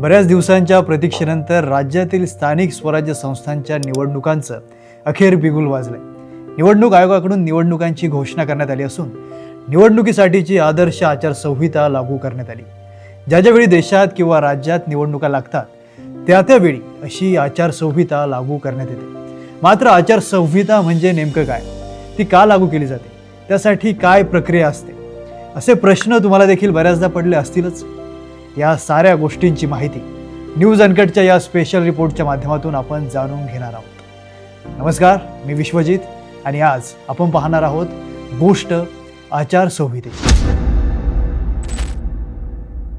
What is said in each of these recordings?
बऱ्याच दिवसांच्या प्रतीक्षेनंतर राज्यातील स्थानिक स्वराज्य संस्थांच्या निवडणुकांचं अखेर बिगुल वाजलंय. निवडणूक आयोगाकडून निवडणुकांची घोषणा करण्यात आली असून निवडणुकीसाठीची आदर्श आचारसंहिता लागू करण्यात आली. ज्या ज्यावेळी देशात किंवा राज्यात निवडणुका लागतात त्या त्यावेळी अशी आचारसंहिता लागू करण्यात येते. मात्र आचारसंहिता म्हणजे नेमकं काय? ती का लागू केली जाते? त्यासाठी काय प्रक्रिया असते? असे प्रश्न तुम्हाला देखील बऱ्याचदा पडले असतीलच. या साऱ्या गोष्टींची माहिती न्यूज अनकटच्या या स्पेशल रिपोर्टच्या माध्यमातून आपण जाणून घेणार आहोत. नमस्कार मी विश्वजित आणि आज आपण पाहणार आहोत गोष्ट आचारसंहितेची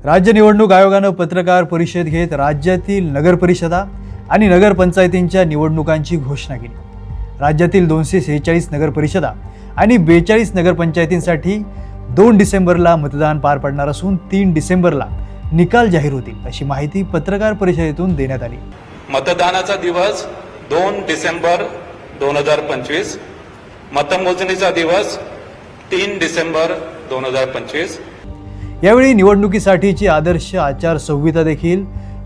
राज्य निवडणूक आयोगानं पत्रकार परिषद घेत राज्यातील नगरपरिषदा आणि नगरपंचायतींच्या निवडणुकांची घोषणा केली. राज्यातील दोनशे सेहेचाळीस नगरपरिषदा आणि बेचाळीस नगरपंचायतींसाठी दोन डिसेंबरला मतदान पार पडणार असून तीन डिसेंबरला निकाल जाहीर होतील अशी माहिती पत्रकार परिषदेतून देण्यात आली. मतदानाचा दिवस दोन डिसेंबर दोन हजार पंचवीस. मतमोजणीचा दिवस तीन डिसेंबर दोन हजार पंचवीस. यावेळी निवडणुकीसाठीची आदर्श आचारसंहिता देखील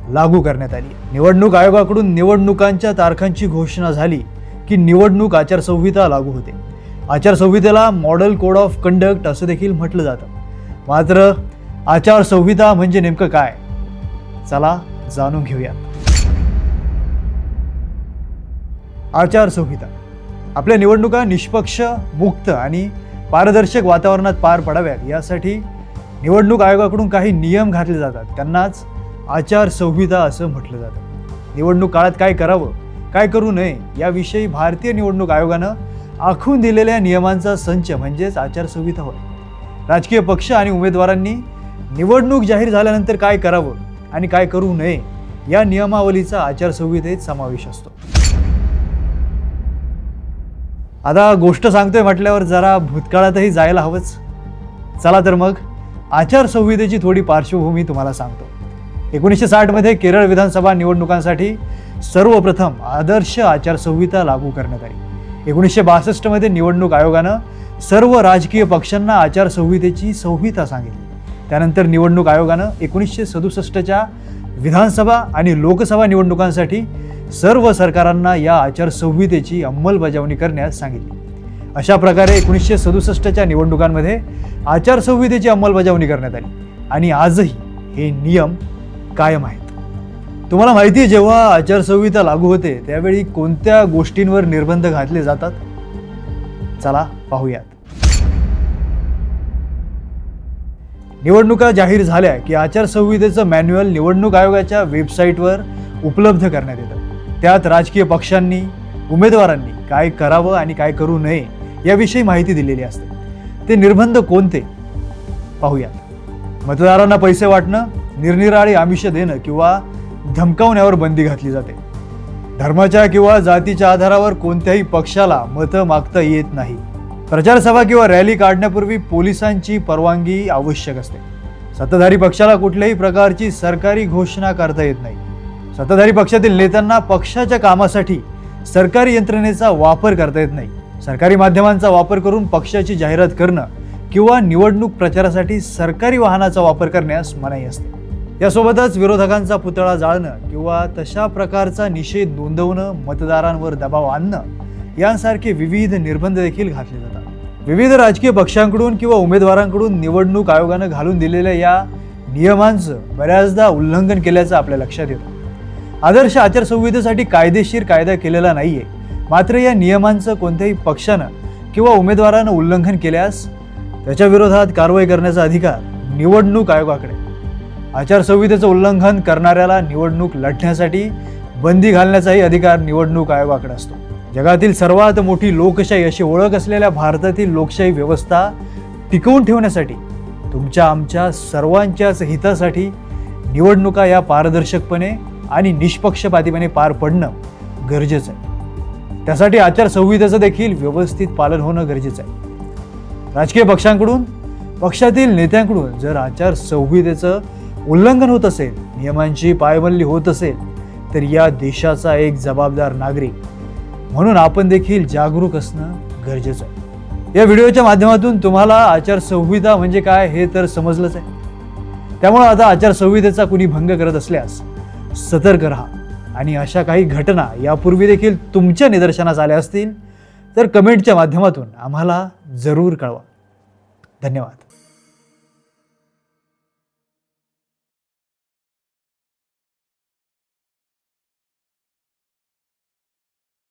लागू करण्यात आली. निवडणूक आयोगाकडून निवडणुकांच्या तारखांची घोषणा झाली की निवडणूक आचारसंहिता लागू होते. आचारसंहितेला मॉडेल कोड ऑफ कंडक्ट असं देखील म्हटलं जातं. मात्र आचारसंहिता म्हणजे नेमकं काय? चला जाणून घेऊया. आचारसंहिता आपल्या निवडणुका निष्पक्ष मुक्त आणि पारदर्शक वातावरणात पार पडाव्यात यासाठी निवडणूक आयोगाकडून काही नियम घातले जातात. त्यांनाच आचारसंहिता असं म्हटलं जातं. निवडणूक काळात काय करावं काय करू नये याविषयी भारतीय निवडणूक आयोगानं आखून दिलेल्या नियमांचा संच म्हणजेच आचारसंहिता होय. राजकीय पक्ष आणि उमेदवारांनी निवडणूक जाहीर झाल्यानंतर काय करावं आणि काय करू नये या नियमावलीचा आचारसंहितेत समावेश असतो. आता गोष्ट सांगतोय म्हटल्यावर जरा भूतकाळातही जायला हवंच. चला तर मग आचारसंहितेची थोडी पार्श्वभूमी तुम्हाला सांगतो. एकोणीसशे साठमध्ये केरळ विधानसभा निवडणुकांसाठी सर्वप्रथम आदर्श आचारसंहिता लागू करण्यात आली. एकोणीसशे बासष्टमध्ये निवडणूक आयोगानं सर्व राजकीय पक्षांना आचारसंहितेची संहिता सांगितली. त्यानंतर निवडणूक आयोगानं एकोणीसशे सदुसष्टच्या विधानसभा आणि लोकसभा निवडणुकांसाठी सर्व सरकारांना या आचारसंहितेची अंमलबजावणी करण्यास सांगितली. अशा प्रकारे एकोणीसशे सदुसष्टच्या निवडणुकांमध्ये आचारसंहितेची अंमलबजावणी करण्यात आली आणि आजही हे नियम कायम आहेत. तुम्हाला माहिती आहे जेव्हा आचारसंहिता लागू होते त्यावेळी कोणत्या गोष्टींवर निर्बंध घातले जातात? चला पाहूयात. निवडणुका जाहीर झाल्या की आचारसंहितेचं मॅन्युअल निवडणूक आयोगाच्या वेबसाईटवर उपलब्ध करण्यात येतं. त्यात राजकीय पक्षांनी उमेदवारांनी काय करावं आणि काय करू नये याविषयी माहिती दिलेली असते. ते निर्बंध कोणते? पाहूयात. मतदारांना पैसे वाटणं निरनिराळी आमिष देणं किंवा धमकावण्यावर बंदी घातली जाते. धर्माच्या किंवा जातीच्या आधारावर कोणत्याही पक्षाला मतं मागता येत नाही. प्रचारसभा किंवा रॅली काढण्यापूर्वी पोलिसांची परवानगी आवश्यक असते. सत्ताधारी पक्षाला कुठल्याही प्रकारची सरकारी घोषणा करता येत नाही. सत्ताधारी पक्षातील नेत्यांना पक्षाच्या कामासाठी सरकारी यंत्रणेचा वापर करता येत नाही. सरकारी माध्यमांचा वापर करून पक्षाची जाहिरात करणं किंवा निवडणूक प्रचारासाठी सरकारी वाहनाचा वापर करण्यास मनाई असते. यासोबतच विरोधकांचा पुतळा जाळणं किंवा तशा प्रकारचा निषेध नोंदवणं मतदारांवर दबाव आणणं यांसारखे विविध निर्बंध देखील घातले जातात. विविध राजकीय पक्षांकडून किंवा उमेदवारांकडून निवडणूक आयोगानं घालून दिलेल्या या नियमांचं बऱ्याचदा उल्लंघन केल्याचं आपल्या लक्षात येतं. आदर्श आचारसंहितेसाठी कायदेशीर कायदा केलेला नाही आहे मात्र या नियमांचं कोणत्याही पक्षानं किंवा उमेदवारानं उल्लंघन केल्यास त्याच्या विरोधात कारवाई करण्याचा अधिकार निवडणूक आयोगाकडे आचारसंहितेचं उल्लंघन करणाऱ्याला निवडणूक लढण्यासाठी बंदी घालण्याचाही अधिकार निवडणूक आयोगाकडे असतो. जगातील सर्वात मोठी लोकशाही अशी ओळख असलेल्या भारतातील लोकशाही व्यवस्था टिकवून ठेवण्यासाठी तुमच्या आमच्या सर्वांच्याच हितासाठी निवडणुका या पारदर्शकपणे आणि निष्पक्षपातीपणे पार पडणं गरजेचं आहे. त्यासाठी आचारसंहितेचं देखील व्यवस्थित पालन होणं गरजेचं आहे. राजकीय पक्षांकडून पक्षातील नेत्यांकडून जर आचारसंहितेचं उल्लंघन होत असेल नियमांची पायमल्ली होत असेल तर या देशाचा एक जबाबदार नागरिक म्हणून आपण देखील जागरूक असणं गरजेचं आहे. या व्हिडिओच्या माध्यमातून तुम्हाला आचारसंहिता म्हणजे काय हे तर समजलंच आहे. त्यामुळे आता आचारसंहितेचा कुणी भंग करत असल्यास सतर्क राहा आणि अशा काही घटना यापूर्वी देखील तुमच्या निदर्शनास आल्या असतील तर कमेंटच्या माध्यमातून आम्हाला जरूर कळवा. धन्यवाद.